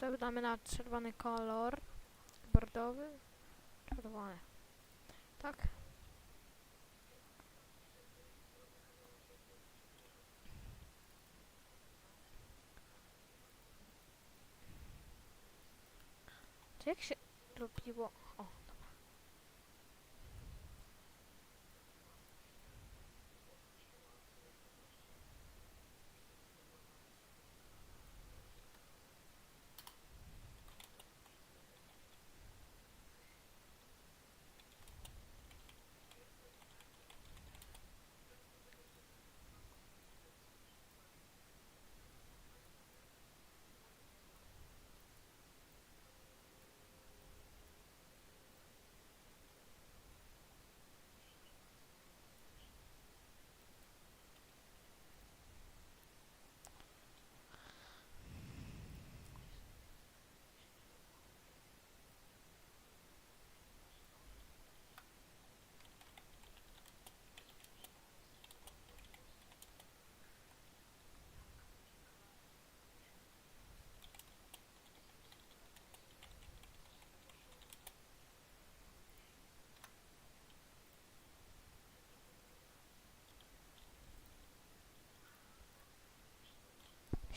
Sobie damy na czerwony kolor. Bordowy. Czerwony. Tak? To jak się robiło? O, dobra.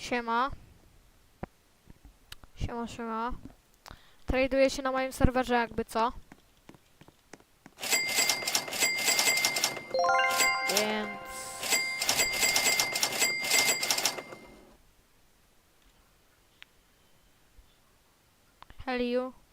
Siema. Siema, siema. Traduję się na moim serwerze jakby co. Więc... Hello.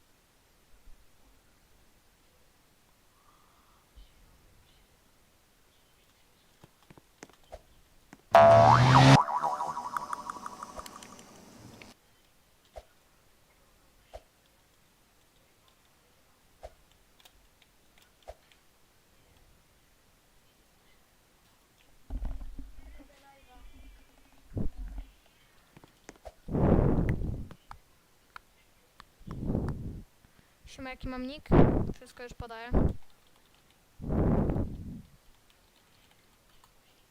Siema, jaki mam nick? Wszystko już podaję.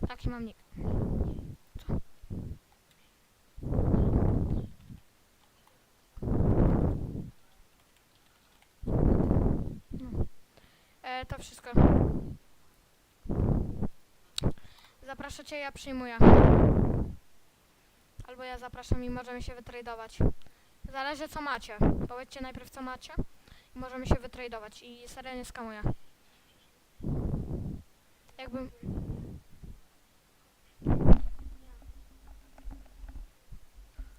Taki mam nick. Co? No. E, to wszystko. Zapraszacie, ja przyjmuję. Albo ja zapraszam i możemy się wytradować. Zależy co macie. Powiedzcie najpierw co macie. Możemy się wytradować i serio nie skamuję. Jakbym...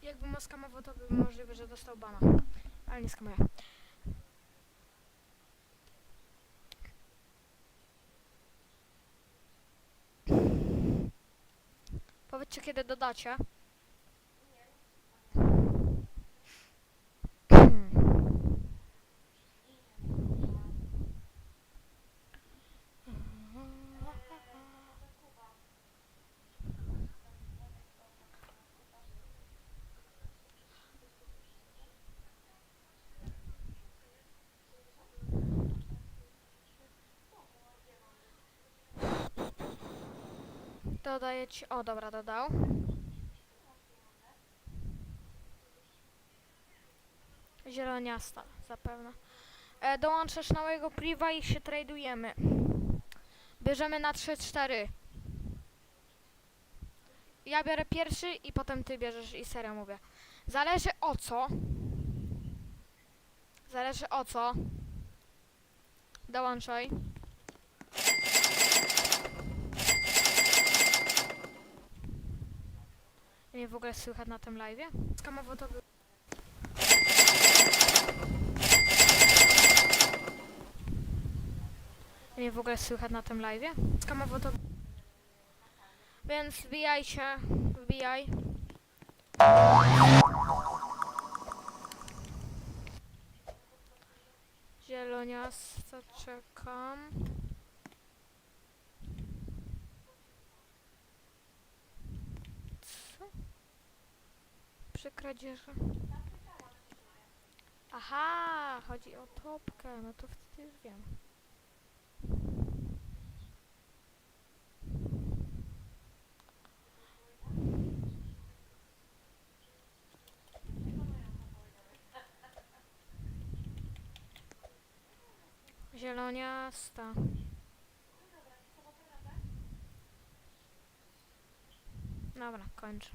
Jakbym oskamował, to by możliwe, że dostał bana. Ale nie skamuję. Powiedzcie kiedy dodacie. Dodaję ci. O, dobra, dodał. Zieloniasta, zapewne. E, dołączasz na mojego priwa i się tradujemy. Bierzemy na 3-4. Ja biorę pierwszy i potem ty bierzesz i serio mówię. Zależy o co. Zależy o co. Dołączaj. Nie w ogóle słychać na tym live? Skamowo to by... Nie w ogóle słychać na tym live? Skamowo to... Więc wbijajcie, wbijaj. Zieloniasto czekam. przy kradzieży. Aha, chodzi o topkę, no to wtedy już wiem. Zieloniasta. Dobra, kończę.